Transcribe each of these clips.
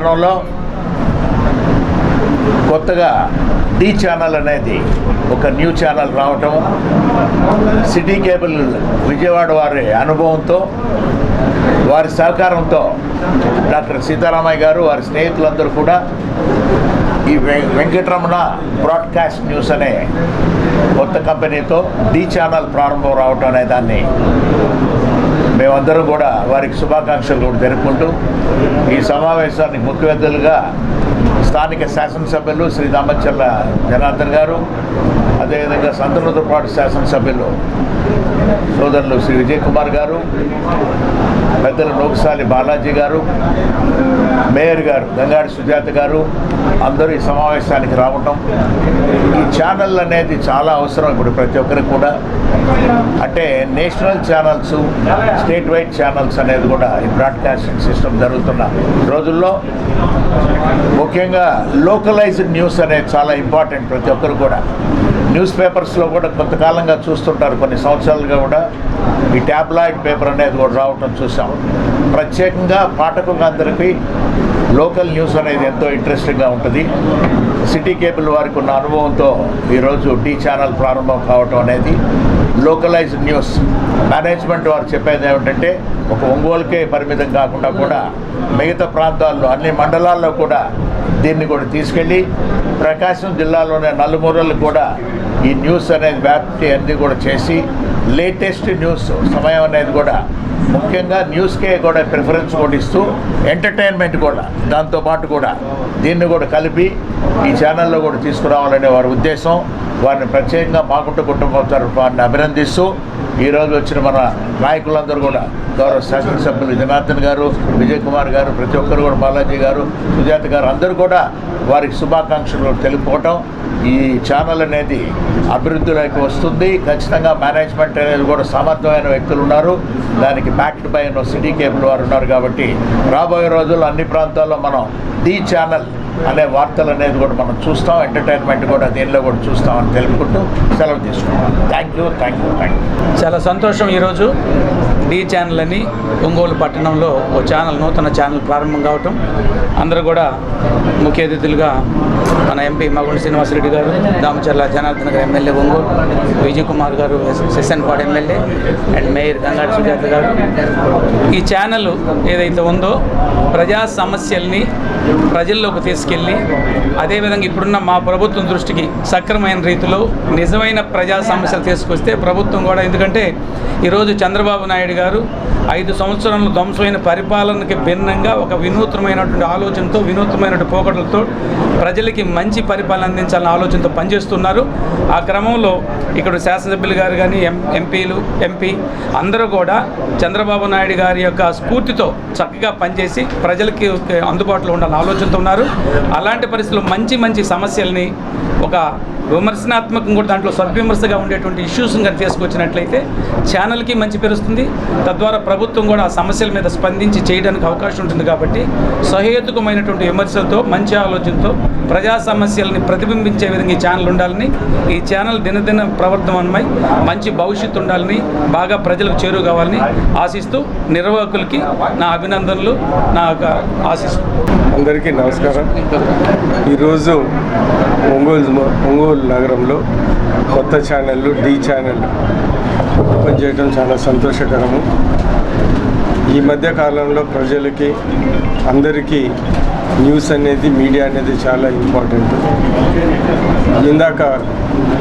పట్టణంలో కొత్తగా D channel అనేది ఒక న్యూ ఛానల్ రావటం సిటీ కేబుల్ విజయవాడ వారి అనుభవంతో వారి సహకారంతో డాక్టర్ సీతారామయ్య గారు వారి స్నేహితులందరూ కూడా ఈ వెం- వెంకటరమణ బ్రాడ్కాస్ట్ న్యూస్ అనే కొత్త కంపెనీతో డి ఛానల్ ప్రారంభం రావటం అనే దాన్ని మేమందరం కూడా వారికి శుభాకాంక్షలు కూడా జరుపుకుంటూ ఈ సమావేశానికి ముఖ్య అతిథులుగా స్థానిక శాసనసభ్యులు శ్రీ దామచర్ల జనార్దన్ గారు అదేవిధంగా సంతనూతపాటు శాసనసభ్యులు సోదరులు శ్రీ విజయ్ కుమార్ గారు పెద్దలు నోకసాలి బాలాజీ గారు మేయర్ గారు గంగాడి సుజాత గారు అందరూ ఈ సమావేశానికి రావటం. ఈ ఛానల్ అనేది చాలా అవసరం ఇప్పుడు ప్రతి ఒక్కరికి కూడా. అంటే national channels state wide channels అనేది కూడా ఈ బ్రాడ్కాస్టింగ్ సిస్టమ్ జరుగుతున్న రోజుల్లో. ముఖ్యంగా లోకలైజ్డ్ న్యూస్ అనేది చాలా ఇంపార్టెంట్ ప్రతి ఒక్కరు కూడా. న్యూస్ పేపర్స్లో కూడా కొంతకాలంగా చూస్తుంటారు కొన్ని సంవత్సరాలుగా కూడా. ఈ ట్యాబ్లాయిడ్ పేపర్ అనేది కూడా రావటం చూసాం. ప్రత్యేకంగా పాఠకులందరికీ లోకల్ న్యూస్ అనేది ఎంతో ఇంట్రెస్టింగ్గా ఉంటుంది. సిటీ కేబుల్ వారికి ఉన్న అనుభవంతో ఈరోజు టీ ఛానల్ ప్రారంభం కావటం అనేది లోకలైజ్డ్ న్యూస్. మేనేజ్మెంట్ వారు చెప్పేది ఏమిటంటే ఒక ఒంగోలుకే పరిమితం కాకుండా కూడా మిగతా ప్రాంతాల్లో అన్ని మండలాల్లో కూడా దీన్ని కూడా తీసుకెళ్ళి ప్రకాశం జిల్లాలోనే నలుమూరలు కూడా ఈ న్యూస్ అనేది వ్యాప్తి అన్నీ కూడా చేసి లేటెస్ట్ న్యూస్ సమయం అనేది కూడా ముఖ్యంగా న్యూస్కే కూడా ప్రిఫరెన్స్ కూడా ఇస్తూ ఎంటర్టైన్మెంట్ కూడా దాంతోపాటు కూడా దీన్ని కూడా కలిపి ఈ ఛానల్లో కూడా తీసుకురావాలనే వారి ఉద్దేశం వారిని ప్రత్యేకంగా మాకుంట కుటుంబం వారిని అభినందిస్తూ ఈరోజు వచ్చిన మన నాయకులందరూ కూడా గౌరవ శాసనసభ్యులు జనార్దన్ గారు విజయ్ కుమార్ గారు ప్రతి ఒక్కరు కూడా బాలాజీ గారు సుజాత గారు అందరూ కూడా వారికి శుభాకాంక్షలు తెలుపుకోవటం ఈ ఛానల్ అనేది అభివృద్ధిలోకి వస్తుంది. ఖచ్చితంగా మేనేజ్మెంట్ అనేది కూడా సమర్థమైన వ్యక్తులు ఉన్నారు. దానికి బ్యాక్డ్ బై సిటీ కేబుల్ వారు ఉన్నారు కాబట్టి రాబోయే రోజుల్లో అన్ని ప్రాంతాల్లో మనం ది ఛానల్ అనే వార్తలు అనేది కూడా మనం చూస్తాం ఎంటర్టైన్మెంట్ కూడా దీనిలో కూడా చూస్తామని తెలుపుకుంటూ సెలవు తీసుకుంటాం thank you thank you thank you చాలా సంతోషం ఈరోజు. డి ఛానల్ అని ఒంగోలు పట్టణంలో ఓ ఛానల్ నూతన ఛానల్ ప్రారంభం కావటం. అందరూ కూడా ముఖ్య అతిథులుగా మన ఎంపీ మగుండి శ్రీనివాసరెడ్డి గారు దామచర్ల జనార్దన్ గారు ఎమ్మెల్యే ఒంగోలు విజయ్ కుమార్ గారు సెషన్పాడు M L A and mayor Gangadi Sujatha గారు. ఈ ఛానల్ ఏదైతే ఉందో ప్రజా సమస్యల్ని ప్రజల్లోకి తీసుకెళ్ళి అదేవిధంగా ఇప్పుడున్న మా ప్రభుత్వం దృష్టికి సక్రమైన రీతిలో నిజమైన ప్రజా సమస్యలు తీసుకొస్తే ప్రభుత్వం కూడా ఎందుకంటే ఈరోజు చంద్రబాబు నాయుడు గారు ఐదు సంవత్సరాలు ధ్వంసమైన పరిపాలనకి భిన్నంగా ఒక వినూత్నమైనటువంటి ఆలోచనతో వినూత్నమైనటువంటి పోకడలతో ప్రజలకి మంచి పరిపాలన అందించాలనే ఆలోచనతో పనిచేస్తున్నారు. ఆ క్రమంలో ఇక్కడ శాసనసభ్యులు గారు కానీ ఎం ఎంపీలు ఎంపీ అందరూ కూడా చంద్రబాబు నాయుడు గారి యొక్క స్ఫూర్తితో చక్కగా పనిచేసి ప్రజలకి అందుబాటులో ఉండాలని ఆలోచనతో ఉన్నారు. అలాంటి పరిస్థితుల్లో మంచి మంచి సమస్యల్ని ఒక విమర్శనాత్మకం కూడా దాంట్లో సద్విమర్శగా ఉండేటువంటి ఇష్యూస్ని కానీ తీసుకొచ్చినట్లయితే ఛానల్కి మంచి పెరుస్తుంది తద్వారా ప్రభుత్వం కూడా ఆ సమస్యల మీద స్పందించి చేయడానికి అవకాశం ఉంటుంది కాబట్టి సహేతుకమైనటువంటి విమర్శలతో మంచి ఆలోచనతో ప్రజా సమస్యల్ని ప్రతిబింబించే విధంగా ఈ ఛానల్ ఉండాలని ఈ ఛానల్ దినదిన ప్రవర్తమానమై మంచి భవిష్యత్తు ఉండాలని బాగా ప్రజలకు చేరువ కావాలని ఆశిస్తూ నిర్వాహకులకి నా అభినందనలు నా యొక్క ఆశిస్తూ. అందరికీ నమస్కారం. ఈరోజు ఒంగోలు ఒంగోలు నగరంలో కొత్త ఛానళ్ళు డి ఛానల్ ఓపెన్ చేయడం చాలా సంతోషకరము. ఈ మధ్య కాలంలో ప్రజలకి అందరికీ న్యూస్ అనేది మీడియా అనేది చాలా ఇంపార్టెంట్. ఇందాక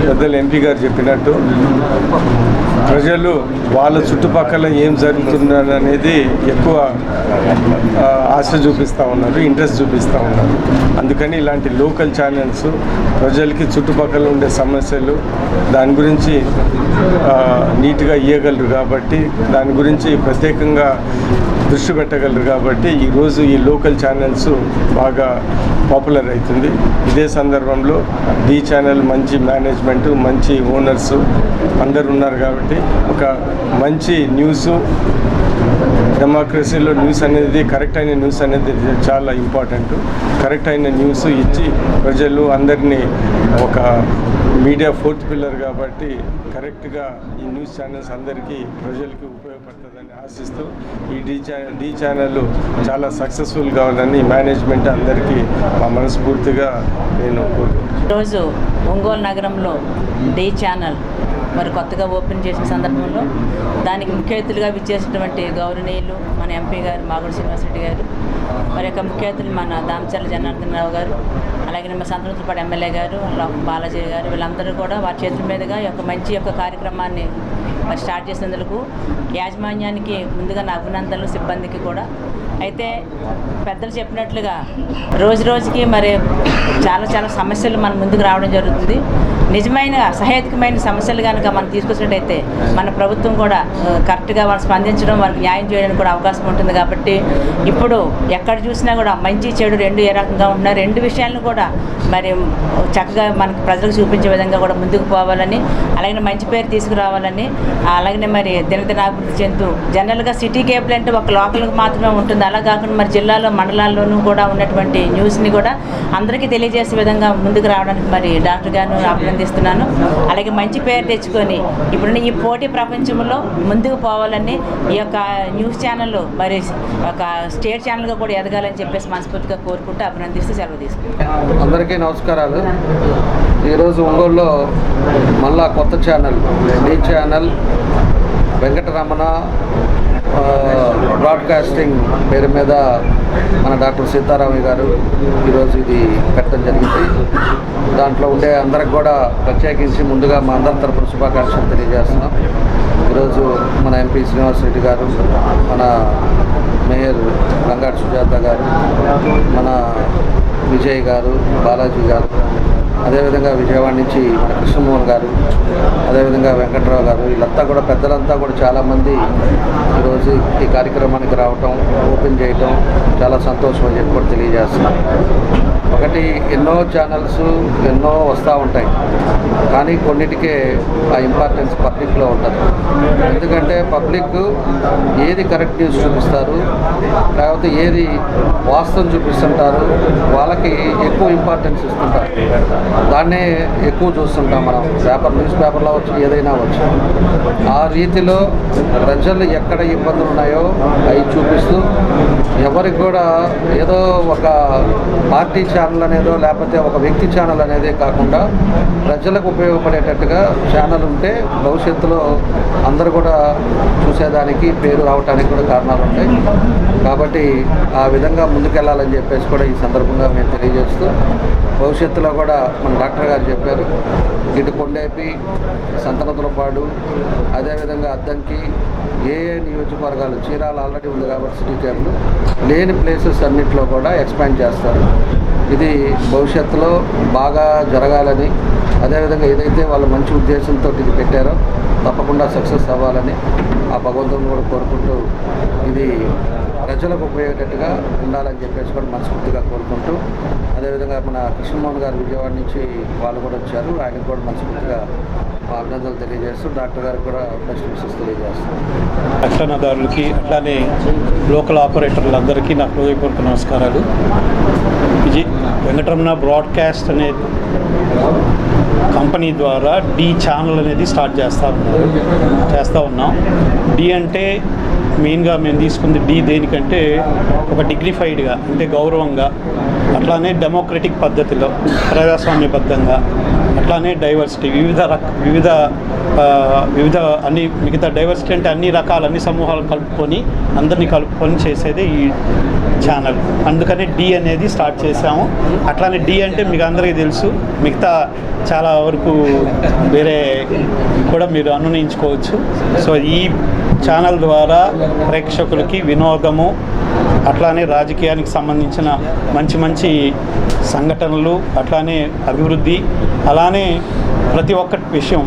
పెద్దలు ఎంపీ గారు చెప్పినట్టు ప్రజలు వాళ్ళ చుట్టుపక్కల ఏం జరుగుతుందని అనేది ఎక్కువ ఆశ చూపిస్తూ ఉన్నారు ఇంట్రెస్ట్ చూపిస్తూ ఉన్నారు. అందుకని ఇలాంటి లోకల్ ఛానల్స్ ప్రజలకి చుట్టుపక్కల ఉండే సమస్యలు దాని గురించి నీట్గా ఇవ్వగలరు కాబట్టి దాని గురించి ప్రత్యేకంగా దృష్టి పెట్టగలరు కాబట్టి ఈరోజు ఈ లోకల్ ఛానల్స్ బాగా పాపులర్ అవుతుంది. ఇదే సందర్భంలో ది ఛానల్ మంచి మేనేజ్మెంట్ మంచి ఓనర్స్ అందరు ఉన్నారు కాబట్టి ఒక మంచి న్యూస్ డెమోక్రసీలో న్యూస్ అనేది కరెక్ట్ అయిన న్యూస్ అనేది చాలా ఇంపార్టెంట్. కరెక్ట్ అయిన న్యూస్ ఇచ్చి ప్రజలు అందరినీ ఒక మీడియా ఫోర్త్ పిల్లర్ కాబట్టి కరెక్ట్గా ఈ న్యూస్ ఛానల్స్ అందరికీ ప్రజలకు ఆశిస్తూ ఈ డీ ఛానల్ డీ ఛానల్ చాలా సక్సెస్ఫుల్ కావాలని మేనేజ్మెంట్ అందరికీ మా మనస్ఫూర్తిగా నేను ఈరోజు ఒంగోలు నగరంలో డి ఛానల్ మరి కొత్తగా ఓపెన్ చేసిన సందర్భంలో దానికి ముఖ్య అతిథులుగా విచ్చేసినటువంటి గౌరవనీయులు మన ఎంపీ గారు మాగుడు శ్రీనివాసరెడ్డి గారు మరి యొక్క ముఖ్య అతిథులు మన దామచర్ల జనార్దన్ రావు గారు అలాగే మన సంతనూతులపాటి ఎమ్మెల్యే గారు బాలాజీ గారు వీళ్ళందరూ కూడా వారి చేతుల మీదుగా యొక్క మంచి యొక్క కార్యక్రమాన్ని మరి స్టార్ట్ చేసినందుకు యాజమాన్యానికి ముందుగా నా అభినందనలు సిబ్బందికి కూడా. అయితే పెద్దలు చెప్పినట్లుగా రోజు రోజుకి మరి చాలా చాలా సమస్యలు మన ముందుకు రావడం జరుగుతుంది. నిజమైన సహేతుకమైన సమస్యలు కనుక మనం తీసుకొచ్చినట్టయితే మన ప్రభుత్వం కూడా కరెక్ట్గా వాళ్ళు స్పందించడం వారికి న్యాయం చేయడానికి కూడా అవకాశం ఉంటుంది కాబట్టి ఇప్పుడు ఎక్కడ చూసినా కూడా మంచి చెడు రెండు ఏ రకంగా ఉంటున్నారు రెండు విషయాలను కూడా మరి చక్కగా మనకి ప్రజలకు చూపించే విధంగా కూడా ముందుకు పోవాలని అలాగే మంచి పేరు తీసుకురావాలని అలాగనే మరి దినదినాభివృద్ధి చెందుతూ జనరల్గా సిటీ కేబుల్ అంటే ఒక లోకల్కి మాత్రమే ఉంటుంది. అలా కాకుండా మరి జిల్లాలో మండలాల్లోనూ కూడా ఉన్నటువంటి న్యూస్ని కూడా అందరికీ తెలియజేసే విధంగా ముందుకు రావడానికి మరి డాక్టర్ గారిని అభినందిస్తున్నాను అలాగే మంచి పేరు తెచ్చుకొని ఇప్పుడున్న ఈ పోటీ ప్రపంచంలో ముందుకు పోవాలని ఈ యొక్క న్యూస్ ఛానల్ మరి ఒక స్టేట్ ఛానల్గా కూడా ఎదగాలని చెప్పేసి మనస్ఫూర్తిగా కోరుకుంటూ అభినందిస్తూ సెలవు తీసుకుంటాను అందరికీ నమస్కారాలు. ఈరోజు ఒంగోలులో మళ్ళా కొత్త channel news channel Venkataramana broadcasting పేరు మీద మన డాక్టర్ సీతారామయ్య గారు ఈరోజు ఇది పెట్టడం జరిగింది. దాంట్లో ఉండే అందరికి కూడా ప్రత్యేకించి ముందుగా మా అందరి తరపున శుభాకాంక్షలు తెలియజేస్తున్నాం. ఈరోజు మన ఎంపీ శ్రీనివాసరెడ్డి గారు మన మేయర్ రంగాటి సుజాత గారు మన విజయ్ గారు బాలాజీ గారు అదేవిధంగా విజయవాడ నుంచి మన కృష్ణమోహన్ గారు అదేవిధంగా వెంకట్రావు గారు వీళ్ళంతా కూడా పెద్దలంతా కూడా చాలామంది ఈరోజు ఈ కార్యక్రమానికి రావటం ఓపెన్ చేయటం చాలా సంతోషం అని చెప్పి కూడా తెలియజేస్తున్నాను ఒకటి ఎన్నో ఛానల్స్ ఎన్నో వస్తూ ఉంటాయి. కానీ కొన్నిటికే ఆ ఇంపార్టెన్స్ పబ్లిక్లో ఉంటుంది ఎందుకంటే పబ్లిక్ ఏది కరెక్ట్ న్యూస్ చూపిస్తారు లేకపోతే ఏది వాస్తవం చూపిస్తుంటారు వాళ్ళకి ఎక్కువ ఇంపార్టెన్స్ ఇస్తుంటారు. దాన్నే ఎక్కువ చూస్తుంటాం మనం. పేపర్ న్యూస్ పేపర్లో వచ్చి ఏదైనా వచ్చు. ఆ రీతిలో ప్రజలు ఎక్కడ ఇబ్బందులు ఉన్నాయో అవి చూపిస్తూ ఎవరికి కూడా ఏదో ఒక పార్టీ ఛానల్ అనేదో లేకపోతే ఒక వ్యక్తి ఛానల్ అనేదే కాకుండా ప్రజలకు ఉపయోగపడేటట్టుగా ఛానల్ ఉంటే భవిష్యత్తులో అందరూ కూడా చూసేదానికి పేరు రావడానికి కూడా కారణాలు ఉంటాయి. కాబట్టి ఆ విధంగా ముందుకెళ్ళాలని చెప్పేసి కూడా ఈ సందర్భంగా మేము తెలియజేస్తూ భవిష్యత్తులో కూడా మన డాక్టర్ గారు చెప్పారు. ఇటు కొండేపి సంతనతులపాడు అదేవిధంగా అద్దంకి ఏ ఏ నియోజకవర్గాలు చీరాలు ఆల్రెడీ ఉంది కాబట్టి సిటీ కేబుల్ లేని ప్లేసెస్ అన్నింటిలో కూడా ఎక్స్పాండ్ చేస్తారు. ఇది భవిష్యత్తులో బాగా జరగాలని అదేవిధంగా ఏదైతే వాళ్ళు మంచి ఉద్దేశంతో ఇది పెట్టారో తప్పకుండా సక్సెస్ అవ్వాలని ఆ భగవంతుని కూడా కోరుకుంటూ ఇది ప్రజలకు ఉపయోగేటట్టుగా ఉండాలని చెప్పేసి కూడా మనస్ఫూర్తిగా కోరుకుంటూ అదేవిధంగా మన కృష్ణమోహన్ గారు విజయవాడ నుంచి వాళ్ళు కూడా వచ్చారు. ఆయనకు కూడా మనస్ఫూర్తిగా అభినందనలు తెలియజేస్తూ డాక్టర్ గారికి కూడా బెస్ట్ విషెస్ తెలియజేస్తాం. రక్షణదారులకి అట్లానే లోకల్ ఆపరేటర్లందరికీ నా హృదయపూర్వక నమస్కారాలు. విజయ్ వెంకటరమణ బ్రాడ్కాస్ట్ అనే కంపెనీ ద్వారా డి ఛానల్ అనేది స్టార్ట్ చేస్తా చేస్తూ ఉన్నాం. డి అంటే మెయిన్గా మేము తీసుకుంది డి దేనికంటే ఒక డిగ్నిఫైడ్గా అంటే గౌరవంగా అట్లానే డెమోక్రటిక్ పద్ధతిలో ప్రజాస్వామ్యబద్ధంగా అట్లానే డైవర్సిటీ వివిధ రక వివిధ వివిధ అన్ని మిగతా డైవర్సిటీ అంటే అన్ని రకాల అన్ని సమూహాలు కలుపుకొని అందరినీ కలుపుకొని చేసేదే ఈ ఛానల్. అందుకనే డి అనేది స్టార్ట్ చేసాము అట్లానే డి అంటే మీకు అందరికీ తెలుసు మిగతా చాలా వరకు వేరే కూడా మీరు అనునయించుకోవచ్చు. సో ఈ ఛానల్ ద్వారా ప్రేక్షకులకి వినోదము అట్లానే రాజకీయానికి సంబంధించిన మంచి మంచి సంఘటనలు అట్లానే అభివృద్ధి అలానే ప్రతి ఒక్క విషయం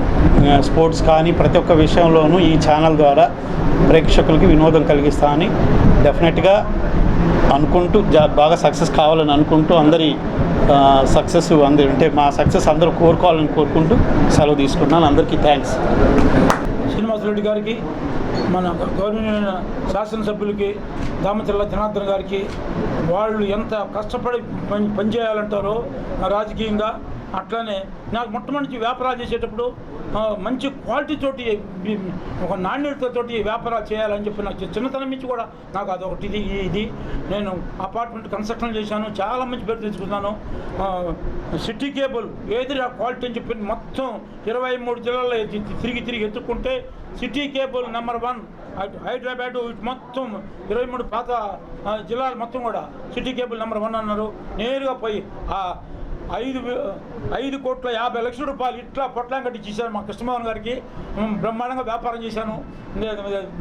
స్పోర్ట్స్ కానీ ప్రతి ఒక్క విషయంలోనూ ఈ ఛానల్ ద్వారా ప్రేక్షకులకి వినోదం కలిగిస్తామని డెఫినెట్గా అనుకుంటూ బాగా సక్సెస్ కావాలని అనుకుంటూ అందరి సక్సెస్ అందరి అంటే మా సక్సెస్ అందరూ కోరుకోవాలని కోరుకుంటూ సెలవు తీసుకున్నాను. అందరికీ థ్యాంక్స్ శ్రీనివాసరెడ్డి గారికి మన గౌరవనీయ శాసనసభ్యులకి దామచల్ల జనార్దన్ గారికి వాళ్ళు ఎంత కష్టపడి పని పనిచేయాలంటారో రాజకీయంగా అట్లానే నాకు మొట్టమొదటి వ్యాపారాలు చేసేటప్పుడు మంచి క్వాలిటీ తోటి ఒక నాణ్యతతోటి వ్యాపారాలు చేయాలని చెప్పి నాకు చిన్నతనం నుంచి కూడా నాకు అదొకటి ఇది ఇది. నేను అపార్ట్మెంట్ కన్స్ట్రక్షన్ చేశాను చాలా మంచి పేరు తెచ్చుకున్నాను. సిటీ కేబుల్ ఏది ఆ క్వాలిటీ అని చెప్పి మొత్తం ఇరవై మూడు జిల్లాల్లో తిరిగి తిరిగి ఎత్తుకుంటే సిటీ కేబుల్ నెంబర్ వన్ అటు హైదరాబాద్ ఇటు మొత్తం ఇరవై మూడు పాత జిల్లాలు మొత్తం కూడా సిటీ కేబుల్ నెంబర్ వన్ అన్నారు. నేరుగా పోయి ఆ ఐదు వే- ఐదు కోట్ల యాభై లక్షల రూపాయలు ఇట్లా పొట్లం కట్టి చేశాను మా కృష్ణమోహన్ గారికి. బ్రహ్మాండంగా వ్యాపారం చేశాను.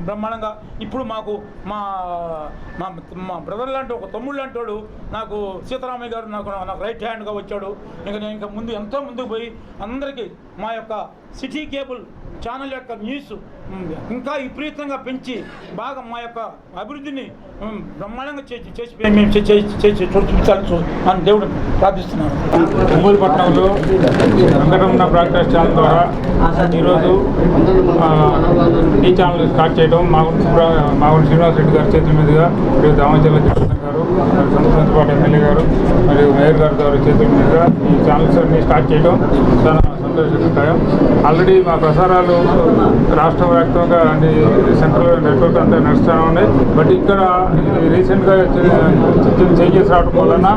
బ్రహ్మాండంగా. ఇప్పుడు మాకు మా మా బ్రదర్ లాంటి ఒక తమ్ముడు లాంటి వాడు నాకు సీతారామయ్య గారు నాకు నాకు రైట్ హ్యాండ్గా వచ్చాడు. ఇంకా నేను ఇంకా ముందు ఎంతో ముందుకు పోయి అందరికీ మా యొక్క సిటీ కేబుల్ ఛానల్ యొక్క న్యూస్ ఇంకా విపరీతంగా పెంచి బాగా మా యొక్క అభివృద్ధిని బ్రహ్మాండంగా చేసి చేసి మేము చేసి చూపించాలని చూ- అని దేవుడు ప్రార్థిస్తున్నాను ఒంగోలు పట్టణంలో వెంకటరమణ బ్రాడ్కాస్ట్ ఛానల్ ద్వారా ఈరోజు ఈ ఛానల్ స్టార్ట్ చేయడం మాగుంటి సుబ్రా- శ్రీనివాస్ రెడ్డి గారి చేతుల మీదుగా మరియు దామచర్ల జనార్దన్ గారు మరియు సంతోషపాటి ఎమ్మెల్యే గారు మరియు మేయర్ గారి గారి చేతుల మీదుగా ఈ ఛానల్స్ అన్ని స్టార్ట్ చేయడం చాలా సంతోషదాయం ఆల్రెడీ మా ప్రసారాలు రాష్ట్ర వ్యాప్తంగా అన్ని సెంట్రల్ నెట్వర్క్ అంతా నడుస్తూనే ఉన్నాయి. బట్ ఇక్కడ రీసెంట్గా చేంజెస్ రావడం వలన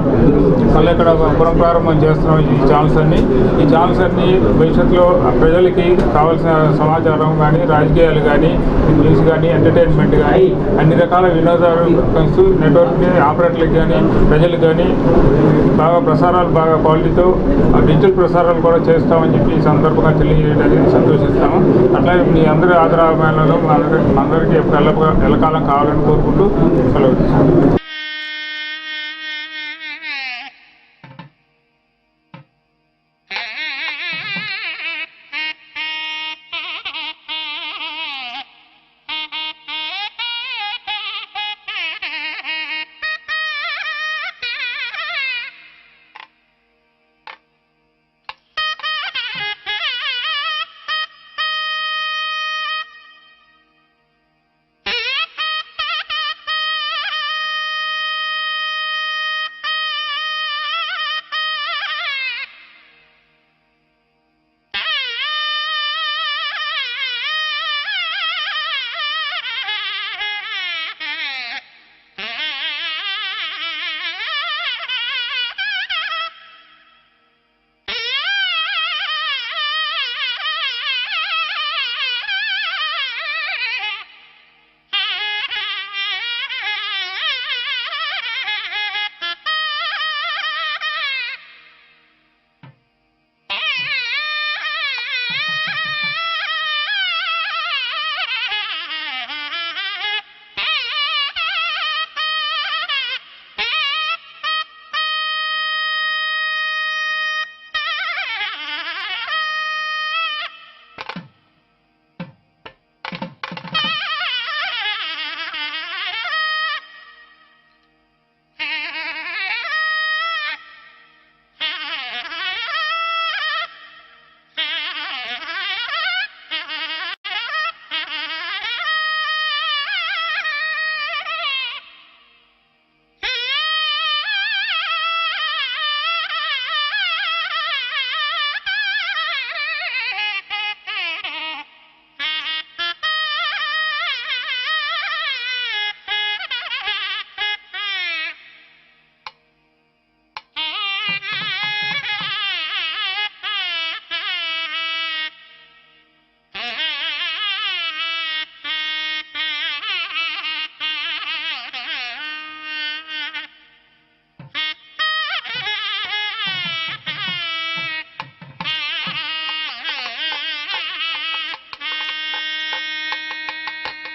మళ్ళీ ఇక్కడ పునఃప్రారంభం చేస్తున్నాం ఈ ఛానల్స్ అన్ని. ఈ ఛానల్స్ అన్ని భవిష్యత్తులో ప్రజలకి కావాల్సిన సమాచారం కానీ రాజకీయాలు కానీ న్యూస్ కానీ ఎంటర్టైన్మెంట్ కానీ అన్ని రకాల వినోదాలు కలిసి నెట్వర్క్ని ఆపరేటర్లకు కానీ ప్రజలకు కానీ బాగా ప్రసారాలు బాగా క్వాలిటీతో డిజిటల్ ప్రసారాలు కూడా చేస్తామని చెప్పి ఈ సందర్భంగా తెలియజేయడానికి సంతోషిస్తాము అట్లాగే మీ అందరి ఆదరాభిమానాలు మా అందరి- అందరికీ ఎప్పుడు ఎల్లకాలం కావాలని కోరుకుంటూ సెలవు తీసుకుంటాం